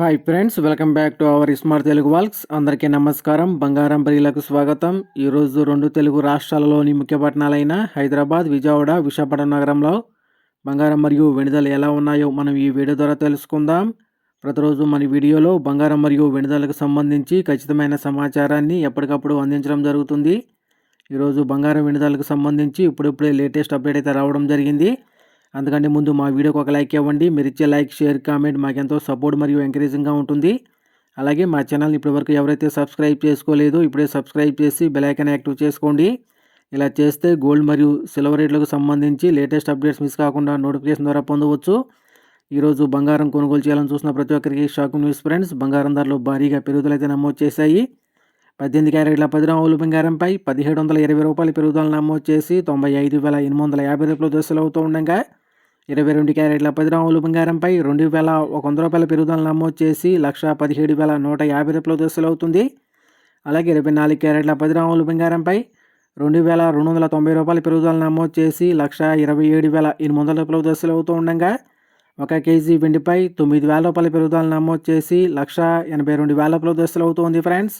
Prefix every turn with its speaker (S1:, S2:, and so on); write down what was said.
S1: Hi friends welcome back to our smart Telugu vlogs అందరికీ నమస్కారం. బంగారం బరీలకు స్వాగతం. ఈరోజు రెండు తెలుగు రాష్ట్రాలలోని ముఖ్య పట్టణాలైన హైదరాబాద్ విజయవాడ విశాఖపట్నం నగరంలో బంగారం మరియు వెనుదలు ఎలా ఉన్నాయో మనం ఈ వీడియో ద్వారా తెలుసుకుందాం. ప్రతిరోజు మన వీడియోలో బంగారం మరియు వెనుదలకు సంబంధించి ఖచ్చితమైన సమాచారాన్ని ఎప్పటికప్పుడు అందించడం జరుగుతుంది. ఈరోజు బంగారం వెనుదలకు సంబంధించి ఇప్పుడిప్పుడే లేటెస్ట్ అప్డేట్ అయితే రావడం జరిగింది. అందుకంటే ముందు మా వీడియోకి ఒక లైక్ ఇవ్వండి. మీరు ఇచ్చే లైక్ షేర్ కామెంట్ మాకెంతో సపోర్ట్ మరియు ఎంకరేజింగ్గా ఉంటుంది. అలాగే మా ఛానల్ని ఇప్పటివరకు ఎవరైతే సబ్స్క్రైబ్ చేసుకోలేదో ఇప్పుడే సబ్స్క్రైబ్ చేసి బెలైకన్ యాక్టివ్ చేసుకోండి. ఇలా చేస్తే గోల్డ్ మరియు సిల్వర్ రేట్లకు సంబంధించి లేటెస్ట్ అప్డేట్స్ మిస్ కాకుండా నోటిఫికేషన్ ద్వారా పొందవచ్చు. ఈరోజు బంగారం కొనుగోలు చేయాలని చూసిన ప్రతి ఒక్కరికి షాకింగ్ న్యూస్ ఫ్రెండ్స్. బంగారం ధరలు భారీగా పెరుగుదలైతే నమోదు చేశాయి. పద్దెనిమిది క్యారెట్ల పది రాములు బంగారంపై పదిహేడు వందల ఇరవై రూపాయల పెరుగుదల నమోదు చేసి తొంభై ఐదు వేల ఎనిమిది వందల యాభై రూపాయలు దశలు అవుతూ ఉండగా ఇరవై రెండు క్యారెట్ల పది రాములు బంగారంపై రెండు వేల ఒక వంద రూపాయల పెరుగుదల నమోదు చేసి లక్ష పదిహేడు వేల నూట యాభై రూపాయల దశలు అవుతుంది. అలాగే ఇరవై నాలుగు క్యారెట్ల పది రాములు బంగారంపై రెండు వేల రెండు వందల తొంభై రూపాయల పెరుగుదల నమోదు చేసి లక్ష ఇరవై ఏడు వేల ఎనిమిది వందల రూపాయల దశలు అవుతూ ఉండగా ఒక కేజీ వెండిపై తొమ్మిది వేల రూపాయల పెరుగుదల నమోదు చేసి లక్ష ఎనభై రెండు వేల రూపాయల దశలు అవుతుంది ఫ్రెండ్స్.